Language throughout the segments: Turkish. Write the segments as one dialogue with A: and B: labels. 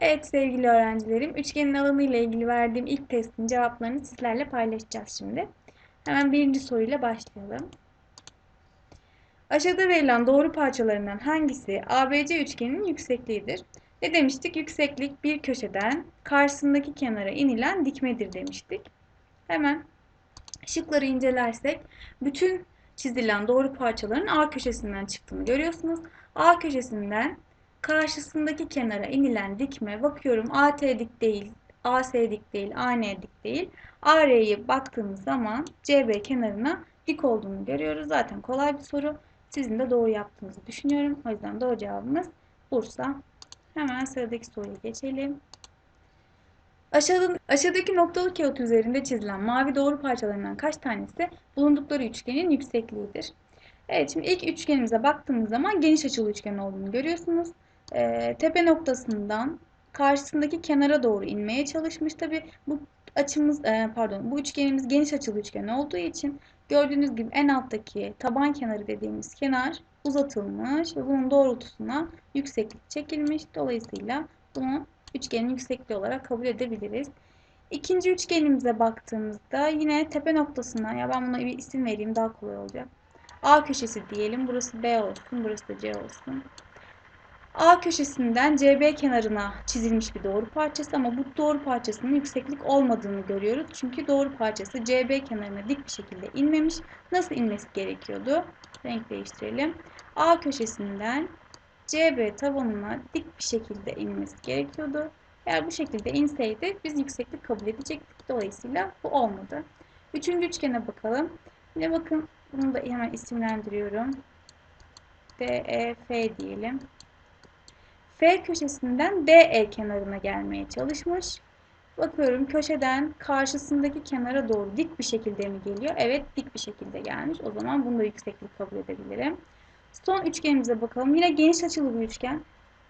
A: Evet sevgili öğrencilerim, üçgenin alanı ile ilgili verdiğim ilk testin cevaplarını sizlerle paylaşacağız şimdi. Hemen birinci soruyla başlayalım. Aşağıda verilen doğru parçalarından hangisi ABC üçgeninin yüksekliğidir? Ne demiştik? Yükseklik bir köşeden karşısındaki kenara inilen dikmedir demiştik. Hemen şıkları incelersek bütün çizilen doğru parçaların A köşesinden çıktığını görüyorsunuz. A köşesinden karşısındaki kenara inilen dikme bakıyorum AT dik değil, AC dik değil, AN dik değil. AR'ye baktığımız zaman CB kenarına dik olduğunu görüyoruz. Zaten kolay bir soru. Sizin de doğru yaptığınızı düşünüyorum. O yüzden doğru cevabımız Bursa. Hemen sıradaki soruya geçelim. Aşağıda, aşağıdaki noktalı kağıt üzerinde çizilen mavi doğru parçalarından kaç tanesi bulundukları üçgenin yüksekliğidir? Evet şimdi ilk üçgenimize baktığımız zaman geniş açılı üçgen olduğunu görüyorsunuz. Ee, tepe noktasından karşısındaki kenara doğru inmeye çalışmış. Tabi bu açımız e, pardon bu üçgenimiz geniş açılı üçgen olduğu için gördüğünüz gibi en alttaki taban kenarı dediğimiz kenar uzatılmış ve bunun doğrultusuna yükseklik çekilmiş. Dolayısıyla bunu üçgenin yüksekliği olarak kabul edebiliriz. İkinci üçgenimize baktığımızda yine tepe noktasına ya ben buna bir isim vereyim daha kolay olacak. A köşesi diyelim. Burası B olsun. Burası da C olsun. A köşesinden CB kenarına çizilmiş bir doğru parçası ama bu doğru parçasının yükseklik olmadığını görüyoruz. Çünkü doğru parçası CB kenarına dik bir şekilde inmemiş. Nasıl inmesi gerekiyordu? Renk değiştirelim. A köşesinden CB tabanına dik bir şekilde inmesi gerekiyordu. Eğer bu şekilde inseydi biz yükseklik kabul edecektik. Dolayısıyla bu olmadı. Üçüncü üçgene bakalım. Yine bakın bunu da hemen isimlendiriyorum. DEF diyelim. F köşesinden DE kenarına gelmeye çalışmış. Bakıyorum köşeden karşısındaki kenara doğru dik bir şekilde mi geliyor? Evet dik bir şekilde gelmiş. O zaman bunu da yükseklik kabul edebilirim. Son üçgenimize bakalım. Yine geniş açılı bir üçgen.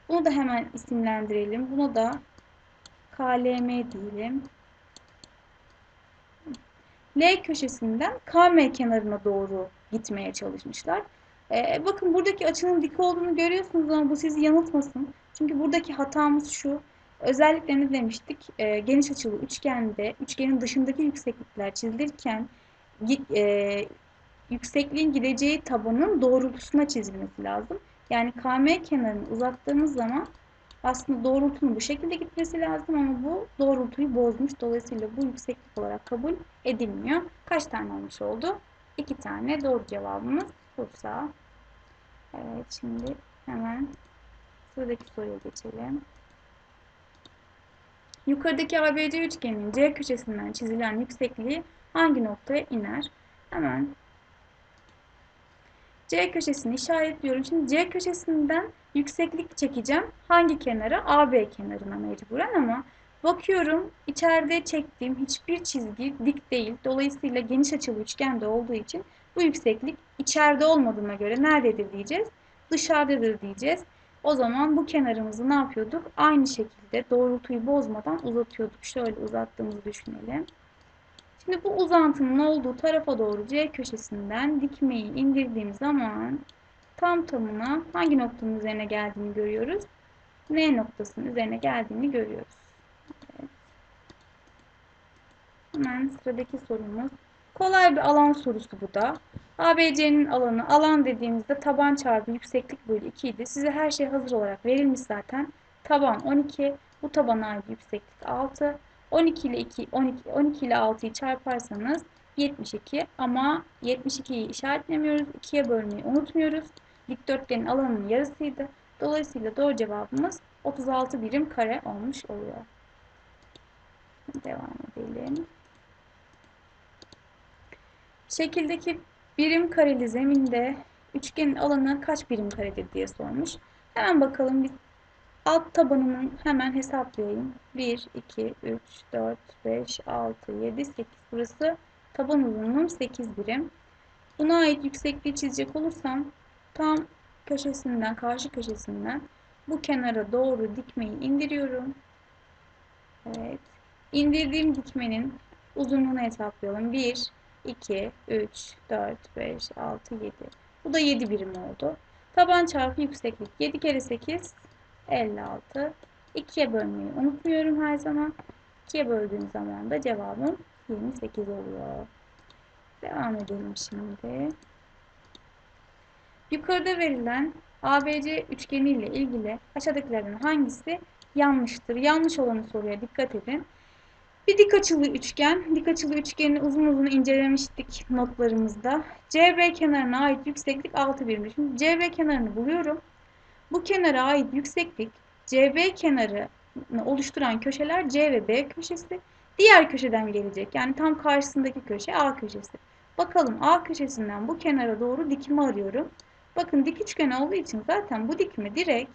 A: Bunu da hemen isimlendirelim. Bunu da KLM diyelim. L köşesinden KM kenarına doğru gitmeye çalışmışlar. Ee, bakın buradaki açının dik olduğunu görüyorsunuz ama bu sizi yanıltmasın. Çünkü buradaki hatamız şu. Özellikle ne demiştik? Ee, geniş açılı üçgende üçgenin dışındaki yükseklikler çizilirken e, yüksekliğin gideceği tabanın doğrultusuna çizilmesi lazım. Yani KM kenarını uzattığımız zaman aslında doğrultunun bu şekilde gitmesi lazım ama bu doğrultuyu bozmuş. Dolayısıyla bu yükseklik olarak kabul edilmiyor. Kaç tane olmuş oldu? İki tane doğru cevabımız Bursa. Evet şimdi hemen sıradaki soruya geçelim. Yukarıdaki ABC üçgenin C köşesinden çizilen yüksekliği hangi noktaya iner? Hemen C köşesini işaretliyorum. Şimdi C köşesinden yükseklik çekeceğim. Hangi kenara? AB kenarına mecburen ama bakıyorum içeride çektiğim hiçbir çizgi dik değil. Dolayısıyla geniş açılı üçgende olduğu için bu yükseklik içeride olmadığına göre nerededir diyeceğiz? Dışarıdadır diyeceğiz. O zaman bu kenarımızı ne yapıyorduk? Aynı şekilde doğrultuyu bozmadan uzatıyorduk. Şöyle uzattığımızı düşünelim. Şimdi bu uzantının olduğu tarafa doğru C köşesinden dikmeyi indirdiğim zaman tam tamına hangi noktanın üzerine geldiğini görüyoruz? N noktasının üzerine geldiğini görüyoruz. Evet. Hemen sıradaki sorumuz. Kolay bir alan sorusu bu da. ABC'nin alanı, alan dediğimizde taban çarpı yükseklik bölü 2 idi. Size her şey hazır olarak verilmiş zaten. Taban 12, bu tabana ait yükseklik 6. 12 ile 2, 12, 12 ile 6'yı çarparsanız 72 ama 72'yi işaretlemiyoruz. 2'ye bölmeyi unutmuyoruz. Dikdörtgenin alanının yarısıydı. Dolayısıyla doğru cevabımız 36 birim kare olmuş oluyor. Devam edelim. Şekildeki birim kareli zeminde üçgenin alanı kaç birim karedir diye sormuş. Hemen bakalım bir alt tabanını hemen hesaplayayım. 1, 2, 3, 4, 5, 6, 7, 8. Burası taban uzunluğum 8 birim. Buna ait yüksekliği çizecek olursam tam köşesinden, karşı köşesinden bu kenara doğru dikmeyi indiriyorum. Evet. İndirdiğim dikmenin uzunluğunu hesaplayalım. 1, 2, 3, 4, 5, 6, 7. Bu da 7 birim oldu. Taban çarpı yükseklik. 7 kere 8, 56. 2'ye bölmeyi unutmuyorum her zaman. 2'ye böldüğüm zaman da cevabım 28 oluyor. Devam edelim şimdi. Yukarıda verilen ABC üçgeni ile ilgili aşağıdakilerden hangisi yanlıştır? Yanlış olanı soruya dikkat edin. Bir dik açılı üçgen. Dik açılı üçgeni uzun uzun incelemiştik notlarımızda. CB kenarına ait yükseklik 6 birimdir. Şimdi CB kenarını buluyorum. Bu kenara ait yükseklik CB kenarını oluşturan köşeler C ve B köşesi. Diğer köşeden gelecek. Yani tam karşısındaki köşe A köşesi. Bakalım A köşesinden bu kenara doğru dikimi arıyorum. Bakın dik üçgen olduğu için zaten bu dikimi direkt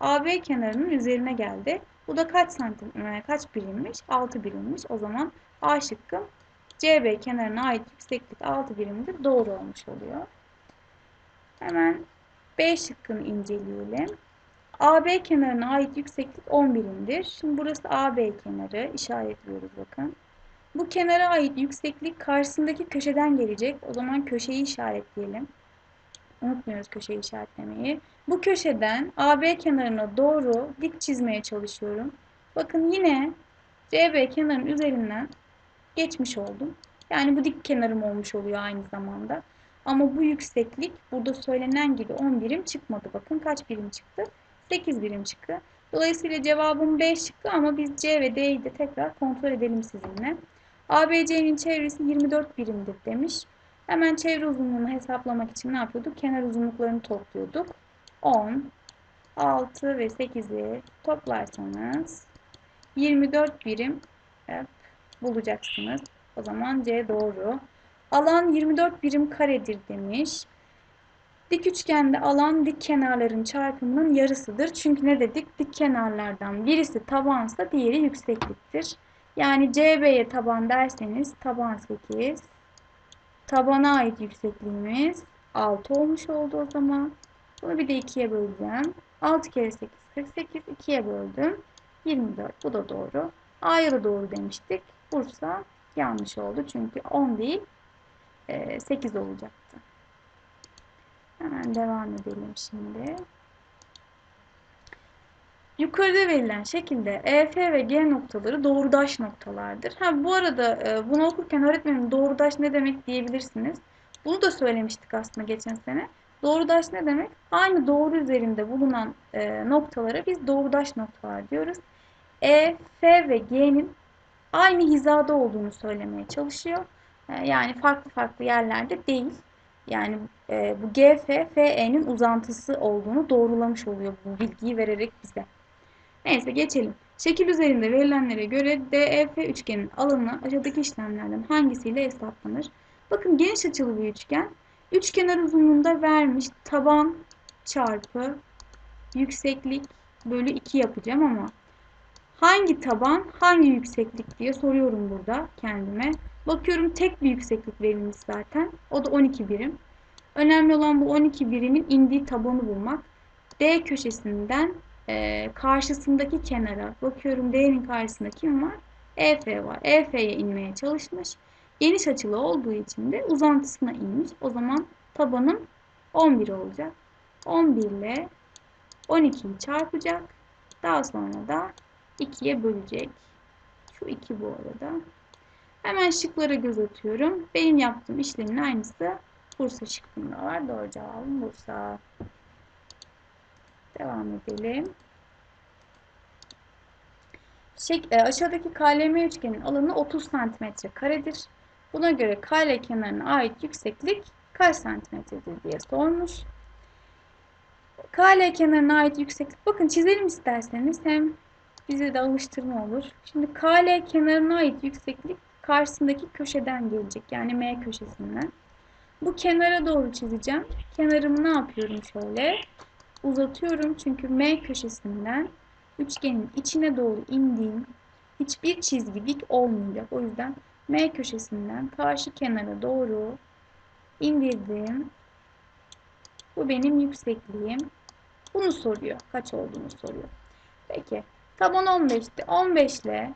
A: AB kenarının üzerine geldi. Bu da kaç santim, e, kaç birimmiş? 6 birimmiş. O zaman A şıkkım CB kenarına ait yükseklik 6 birimdir. Doğru olmuş oluyor. Hemen B şıkkını inceleyelim. AB kenarına ait yükseklik 10 birimdir. Şimdi burası AB kenarı. işaretliyoruz bakın. Bu kenara ait yükseklik karşısındaki köşeden gelecek. O zaman köşeyi işaretleyelim. Unutmuyoruz köşeyi işaretlemeyi. Bu köşeden AB kenarına doğru dik çizmeye çalışıyorum. Bakın yine CB kenarının üzerinden geçmiş oldum. Yani bu dik kenarım olmuş oluyor aynı zamanda. Ama bu yükseklik burada söylenen gibi 10 birim çıkmadı. Bakın kaç birim çıktı? 8 birim çıktı. Dolayısıyla cevabım B şıkkı ama biz C ve D'yi de tekrar kontrol edelim sizinle. ABC'nin çevresi 24 birimdir demiş. Hemen çevre uzunluğunu hesaplamak için ne yapıyorduk? Kenar uzunluklarını topluyorduk. 10, 6 ve 8'i toplarsanız 24 birim evet, bulacaksınız. O zaman C doğru. Alan 24 birim karedir demiş. Dik üçgende alan dik kenarların çarpımının yarısıdır. Çünkü ne dedik? Dik kenarlardan birisi tabansa diğeri yüksekliktir. Yani CB'ye taban derseniz taban 8, tabana ait yüksekliğimiz 6 olmuş oldu o zaman. Bunu bir de 2'ye böleceğim. 6 kere 8 48 2'ye böldüm. 24 bu da doğru. A'ya da doğru demiştik. Bursa yanlış oldu. Çünkü 10 değil 8 olacaktı. Hemen devam edelim şimdi. Yukarıda verilen şekilde EF ve G noktaları doğrudaş noktalardır. Ha bu arada e, bunu okurken öğretmenim doğrudaş ne demek diyebilirsiniz. Bunu da söylemiştik aslında geçen sene. Doğrudaş ne demek? Aynı doğru üzerinde bulunan e, noktalara biz doğrudaş noktalar diyoruz. E, F ve G'nin aynı hizada olduğunu söylemeye çalışıyor. E, yani farklı farklı yerlerde değil. Yani e, bu GF, FE'nin uzantısı olduğunu doğrulamış oluyor bu bilgiyi vererek bize. Neyse geçelim. Şekil üzerinde verilenlere göre DEF üçgenin alanı aşağıdaki işlemlerden hangisiyle hesaplanır? Bakın geniş açılı bir üçgen. Üçkenar uzunluğunda vermiş taban çarpı yükseklik bölü 2 yapacağım ama hangi taban hangi yükseklik diye soruyorum burada kendime. Bakıyorum tek bir yükseklik verilmiş zaten. O da 12 birim. Önemli olan bu 12 birimin indiği tabanı bulmak. D köşesinden e, karşısındaki kenara bakıyorum D'nin karşısında kim var? EF var. EF'ye inmeye çalışmış. Geniş açılı olduğu için de uzantısına inmiş. O zaman tabanım 11 olacak. 11 ile 12'yi çarpacak. Daha sonra da 2'ye bölecek. Şu 2 bu arada. Hemen şıklara göz atıyorum. Benim yaptığım işlemin aynısı Bursa şıkkında var. Doğru cevabım Bursa. Devam edelim. Şek e, aşağıdaki KLM üçgenin alanı 30 cm karedir. Buna göre KL kenarına ait yükseklik kaç santimetredir diye sormuş. KL kenarına ait yükseklik bakın çizelim isterseniz hem bize de alıştırma olur. Şimdi KL kenarına ait yükseklik karşısındaki köşeden gelecek. Yani M köşesinden. Bu kenara doğru çizeceğim. Kenarımı ne yapıyorum şöyle? Uzatıyorum çünkü M köşesinden üçgenin içine doğru indiğim hiçbir çizgi dik olmayacak. O yüzden M köşesinden karşı kenara doğru indirdim. Bu benim yüksekliğim. Bunu soruyor. Kaç olduğunu soruyor. Peki. Taban 15'ti. 15 ile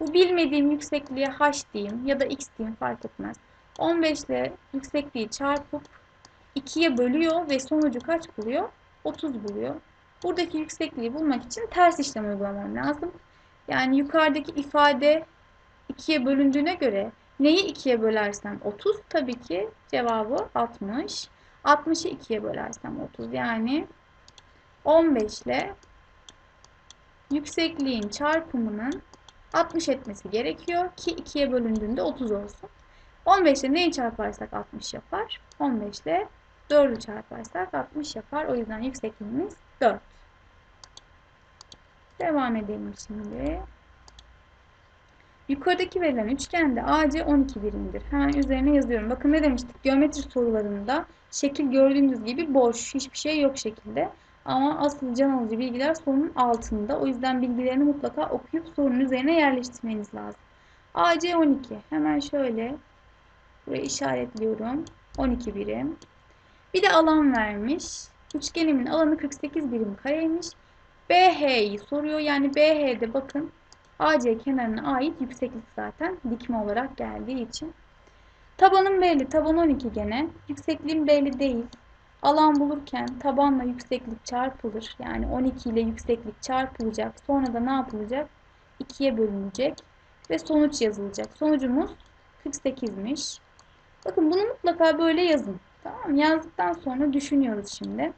A: bu bilmediğim yüksekliğe h diyeyim ya da x diyeyim fark etmez. 15 ile yüksekliği çarpıp 2'ye bölüyor ve sonucu kaç buluyor? 30 buluyor. Buradaki yüksekliği bulmak için ters işlem uygulamam lazım. Yani yukarıdaki ifade 2'ye bölündüğüne göre neyi 2'ye bölersem 30 tabii ki cevabı 60. 60'ı 2'ye bölersem 30 yani 15 ile yüksekliğin çarpımının 60 etmesi gerekiyor ki 2'ye bölündüğünde 30 olsun. 15 ile neyi çarparsak 60 yapar. 15 ile 4'ü çarparsak 60 yapar. O yüzden yüksekliğimiz 4. Devam edelim şimdi. Yukarıdaki verilen üçgende AC 12 birimdir. Hemen üzerine yazıyorum. Bakın ne demiştik? Geometri sorularında şekil gördüğünüz gibi boş. Hiçbir şey yok şekilde. Ama asıl can alıcı bilgiler sorunun altında. O yüzden bilgilerini mutlaka okuyup sorunun üzerine yerleştirmeniz lazım. AC 12. Hemen şöyle buraya işaretliyorum. 12 birim. Bir de alan vermiş. Üçgenimin alanı 48 birim kareymiş. BH'yi soruyor. Yani BH'de bakın AC kenarına ait yükseklik zaten dikme olarak geldiği için. Tabanım belli. Taban 12 gene. Yüksekliğim belli değil. Alan bulurken tabanla yükseklik çarpılır. Yani 12 ile yükseklik çarpılacak. Sonra da ne yapılacak? 2'ye bölünecek. Ve sonuç yazılacak. Sonucumuz 48'miş. Bakın bunu mutlaka böyle yazın. Tamam Yazdıktan sonra düşünüyoruz şimdi.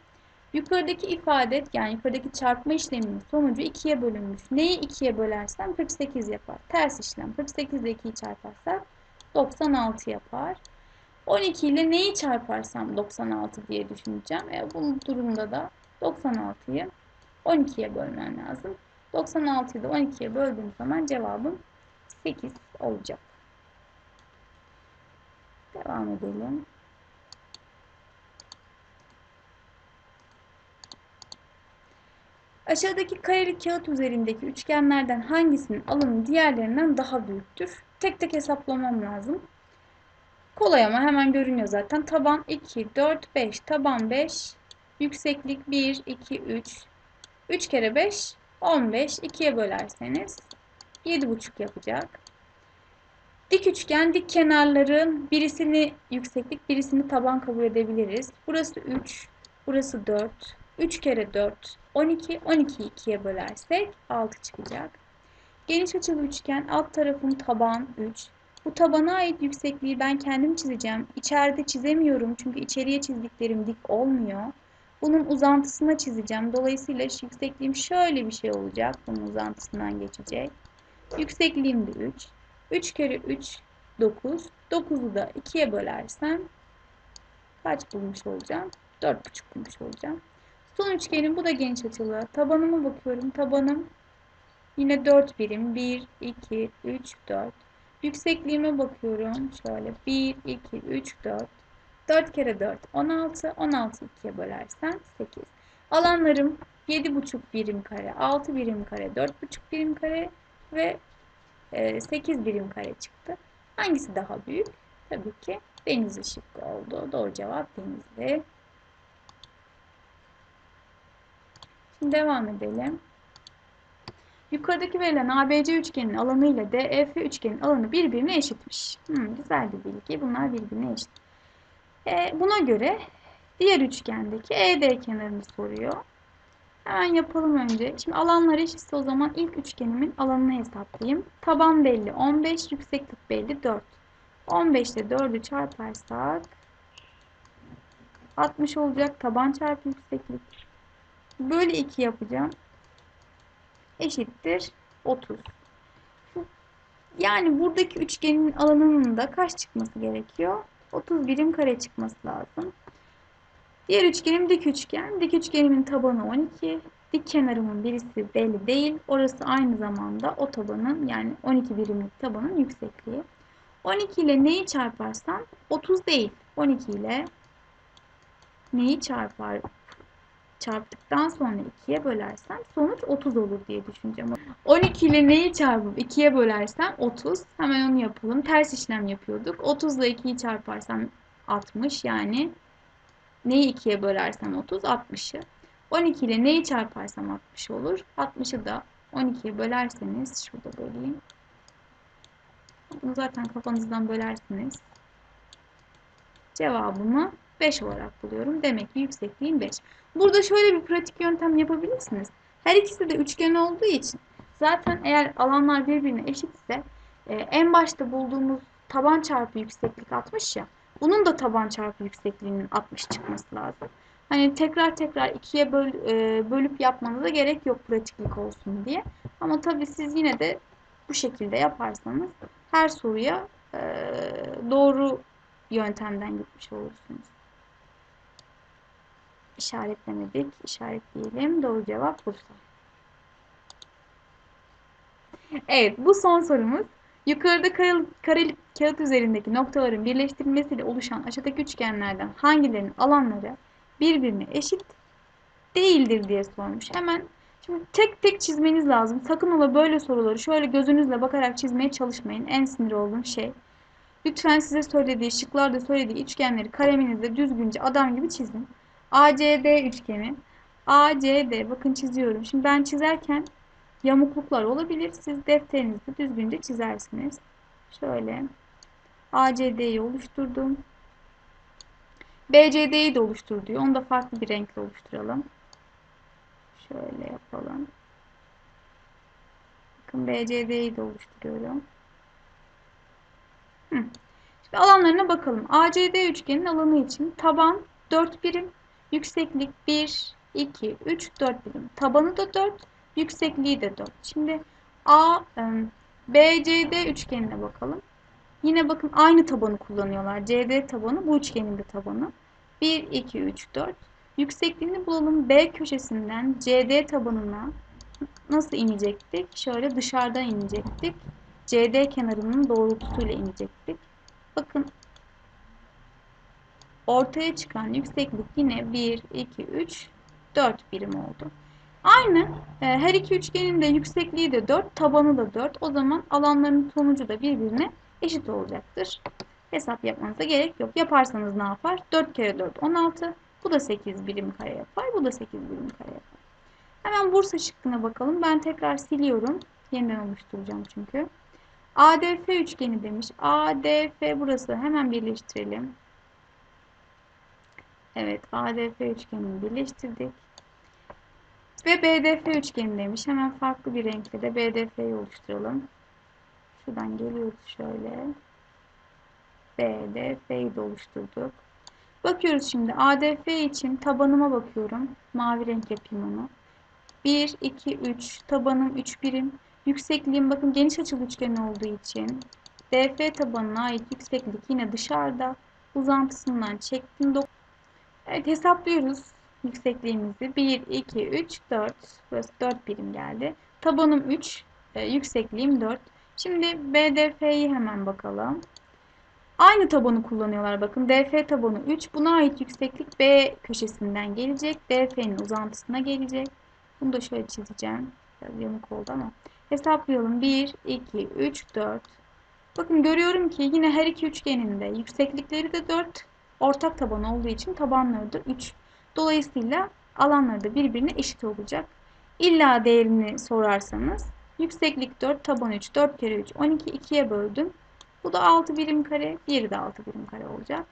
A: Yukarıdaki ifade yani yukarıdaki çarpma işleminin sonucu 2'ye bölünmüş. Neyi 2'ye bölersem 48 yapar. Ters işlem. 48 ile 2'yi çarparsak 96 yapar. 12 ile neyi çarparsam 96 diye düşüneceğim. E, bunun durumda da 96'yı 12'ye bölmem lazım. 96'yı da 12'ye böldüğüm zaman cevabım 8 olacak. Devam edelim. Aşağıdaki kareli kağıt üzerindeki üçgenlerden hangisinin alanı diğerlerinden daha büyüktür? Tek tek hesaplamam lazım. Kolay ama hemen görünüyor zaten. Taban 2, 4, 5. Taban 5. Yükseklik 1, 2, 3. 3 kere 5, 15. 2'ye bölerseniz 7,5 yapacak. Dik üçgen dik kenarların birisini yükseklik birisini taban kabul edebiliriz. Burası 3, burası 4. 3 kere 4 12. 12'yi 2'ye bölersek 6 çıkacak. Geniş açılı üçgen alt tarafın taban 3. Bu tabana ait yüksekliği ben kendim çizeceğim. İçeride çizemiyorum çünkü içeriye çizdiklerim dik olmuyor. Bunun uzantısına çizeceğim. Dolayısıyla yüksekliğim şöyle bir şey olacak. Bunun uzantısından geçecek. Yüksekliğim de 3. 3 kere 3 9. 9'u da 2'ye bölersem kaç bulmuş olacağım? 4,5 bulmuş olacağım. Son üçgenim bu da geniş açılı. Tabanıma bakıyorum. Tabanım yine 4 birim. 1, 2, 3, 4. Yüksekliğime bakıyorum. Şöyle 1, 2, 3, 4. 4 kere 4 16. 16 2'ye bölersen 8. Alanlarım 7,5 birim kare, 6 birim kare, 4,5 birim kare ve 8 e, birim kare çıktı. Hangisi daha büyük? Tabii ki Denizli şıkkı oldu. Doğru cevap Denizli. Devam edelim. Yukarıdaki verilen ABC üçgenin alanı ile DEF üçgenin alanı birbirine eşitmiş. Hmm, güzel bir bilgi. Bunlar birbirine eşit. E, buna göre diğer üçgendeki ED kenarını soruyor. Hemen yapalım önce. Şimdi alanlar eşitse o zaman ilk üçgenimin alanını hesaplayayım. Taban belli 15, yükseklik belli 4. 15 ile 4'ü çarparsak 60 olacak. Taban çarpı yükseklik. Bölü 2 yapacağım. Eşittir 30. Yani buradaki üçgenin alanının da kaç çıkması gerekiyor? 30 birim kare çıkması lazım. Diğer üçgenim dik üçgen. Dik üçgenimin tabanı 12. Dik kenarımın birisi belli değil. Orası aynı zamanda o tabanın yani 12 birimlik tabanın yüksekliği. 12 ile neyi çarparsam 30 değil. 12 ile neyi çarpar çarptıktan sonra 2'ye bölersem sonuç 30 olur diye düşüneceğim. 12 ile neyi çarpıp 2'ye bölersem 30. Hemen onu yapalım. Ters işlem yapıyorduk. 30 ile 2'yi çarparsam 60 yani neyi 2'ye bölersem 30 60'ı. 12 ile neyi çarparsam 60 olur. 60'ı da 12'ye bölerseniz şurada böleyim. Bunu zaten kafanızdan bölersiniz. Cevabımı 5 olarak buluyorum. Demek ki yüksekliğim 5. Burada şöyle bir pratik yöntem yapabilirsiniz. Her ikisi de üçgen olduğu için zaten eğer alanlar birbirine eşitse e, en başta bulduğumuz taban çarpı yükseklik 60 ya. Bunun da taban çarpı yüksekliğinin 60 çıkması lazım. Hani tekrar tekrar ikiye böl, e, bölüp yapmanıza gerek yok pratiklik olsun diye. Ama tabii siz yine de bu şekilde yaparsanız her soruya e, doğru yöntemden gitmiş olursunuz. İşaretlemedik. İşaretleyelim. Doğru cevap Bursa. Evet bu son sorumuz. Yukarıda kareli, kağıt üzerindeki noktaların birleştirilmesiyle oluşan aşağıdaki üçgenlerden hangilerinin alanları birbirine eşit değildir diye sormuş. Hemen şimdi tek tek çizmeniz lazım. Sakın ola böyle soruları şöyle gözünüzle bakarak çizmeye çalışmayın. En sinir olduğum şey. Lütfen size söylediği, şıklarda söylediği üçgenleri kaleminizde düzgünce adam gibi çizin. ACD üçgeni. ACD bakın çiziyorum. Şimdi ben çizerken yamukluklar olabilir. Siz defterinizde düzgünce çizersiniz. Şöyle ACD'yi oluşturdum. BCD'yi de oluştur diyor. Onu da farklı bir renkle oluşturalım. Şöyle yapalım. Bakın BCD'yi de oluşturuyorum. Hı. Şimdi alanlarına bakalım. ACD üçgenin alanı için taban 4 birim, yükseklik 1, 2, 3, 4 birim. Tabanı da 4, yüksekliği de 4. Şimdi A, BCD üçgenine bakalım. Yine bakın aynı tabanı kullanıyorlar. CD tabanı bu üçgenin de tabanı. 1, 2, 3, 4. Yüksekliğini bulalım. B köşesinden CD tabanına nasıl inecektik? Şöyle dışarıdan inecektik. CD kenarının doğrultusuyla inecektik. Bakın ortaya çıkan yükseklik yine 1, 2, 3, 4 birim oldu. Aynı e, her iki üçgenin de yüksekliği de 4, tabanı da 4. O zaman alanların sonucu da birbirine eşit olacaktır. Hesap yapmanıza gerek yok. Yaparsanız ne yapar? 4 kere 4 16. Bu da 8 birim kare yapar. Bu da 8 birim kare yapar. Hemen Bursa şıkkına bakalım. Ben tekrar siliyorum. Yeniden oluşturacağım çünkü. ADF üçgeni demiş. ADF burası. Hemen birleştirelim. Evet ADF üçgenini birleştirdik. Ve BDF üçgeni demiş. Hemen farklı bir renkle de BDF'yi oluşturalım. Şuradan geliyoruz şöyle. BDF'yi de oluşturduk. Bakıyoruz şimdi ADF için tabanıma bakıyorum. Mavi renk yapayım onu. 1, 2, 3. Tabanım 3 birim. Yüksekliğim bakın geniş açılı üçgen olduğu için DF tabanına ait yükseklik yine dışarıda. Uzantısından çektim. Evet hesaplıyoruz yüksekliğimizi. 1, 2, 3, 4. Burası 4 birim geldi. Tabanım 3, e, yüksekliğim 4. Şimdi BDF'yi hemen bakalım. Aynı tabanı kullanıyorlar. Bakın DF tabanı 3. Buna ait yükseklik B köşesinden gelecek. DF'nin uzantısına gelecek. Bunu da şöyle çizeceğim. Biraz yamuk oldu ama. Hesaplayalım. 1, 2, 3, 4. Bakın görüyorum ki yine her iki üçgenin de yükseklikleri de 4. Ortak taban olduğu için tabanları da 3. Dolayısıyla alanları da birbirine eşit olacak. İlla değerini sorarsanız yükseklik 4, taban 3, 4 kere 3, 12, 2'ye böldüm. Bu da 6 birim kare, diğeri de 6 birim kare olacak.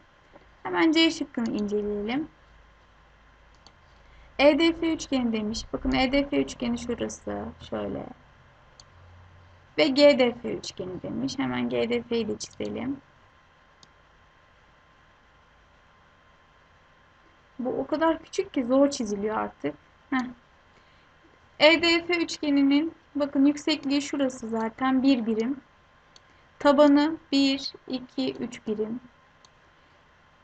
A: Hemen C şıkkını inceleyelim. EDF üçgeni demiş. Bakın EDF üçgeni şurası. Şöyle. Ve GDF üçgeni demiş. Hemen GDF'yi de çizelim. Bu o kadar küçük ki zor çiziliyor artık. Heh. EDF üçgeninin bakın yüksekliği şurası zaten bir birim. Tabanı 1, 2, 3 birim.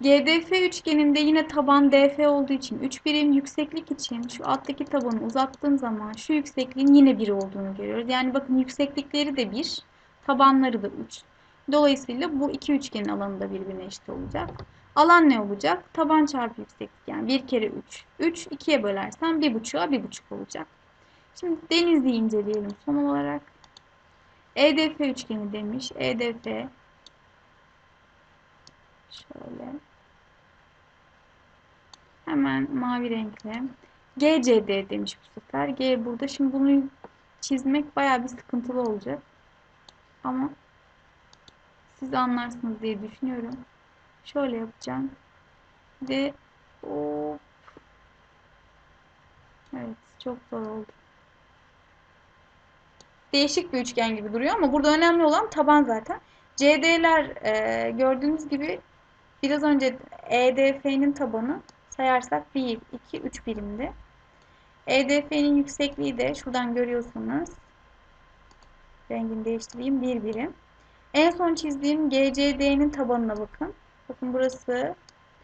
A: GDF üçgeninde yine taban DF olduğu için 3 birim yükseklik için şu alttaki tabanı uzattığım zaman şu yüksekliğin yine 1 olduğunu görüyoruz. Yani bakın yükseklikleri de 1, tabanları da 3. Dolayısıyla bu iki üçgenin alanı da birbirine eşit olacak. Alan ne olacak? Taban çarpı yükseklik yani 1 kere 3. 3 2'ye bölersem 1,5'a 1,5 olacak. Şimdi Denizli'yi inceleyelim son olarak. EDF üçgeni demiş. EDF şöyle hemen mavi renkle GCD demiş bu sefer. G burada. Şimdi bunu çizmek baya bir sıkıntılı olacak. Ama siz anlarsınız diye düşünüyorum. Şöyle yapacağım. Şimdi of. Evet çok zor oldu. Değişik bir üçgen gibi duruyor ama burada önemli olan taban zaten. CD'ler e, gördüğünüz gibi biraz önce EDF'nin tabanı sayarsak 1, 2, 3 birimdi. EDF'nin yüksekliği de şuradan görüyorsunuz. Rengini değiştireyim. 1 birim. En son çizdiğim GCD'nin tabanına bakın. Bakın burası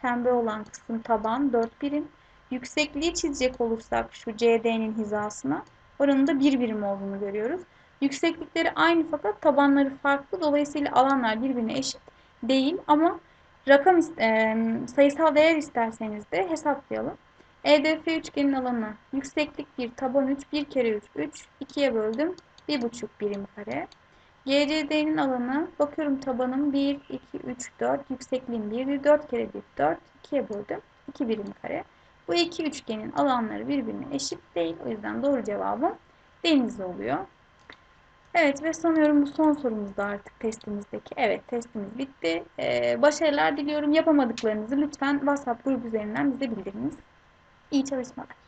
A: pembe olan kısım taban 4 birim. Yüksekliği çizecek olursak şu CD'nin hizasına oranın da 1 birim olduğunu görüyoruz. Yükseklikleri aynı fakat tabanları farklı. Dolayısıyla alanlar birbirine eşit değil ama rakam e, sayısal değer isterseniz de hesaplayalım. EDF üçgenin alanı yükseklik 1, taban 3, 1 kere 3, 3, 2'ye böldüm. 1,5 birim kare. GCD'nin alanı bakıyorum tabanım 1, 2, 3, 4, yüksekliğim 1, 4 kere 1, 4, 2'ye böldüm. 2 birim kare. Bu iki üçgenin alanları birbirine eşit değil. O yüzden doğru cevabım deniz oluyor. Evet ve sanıyorum bu son sorumuz da artık testimizdeki. Evet testimiz bitti. Ee, başarılar diliyorum. Yapamadıklarınızı lütfen WhatsApp grubu üzerinden bize bildiriniz. İyi çalışmalar.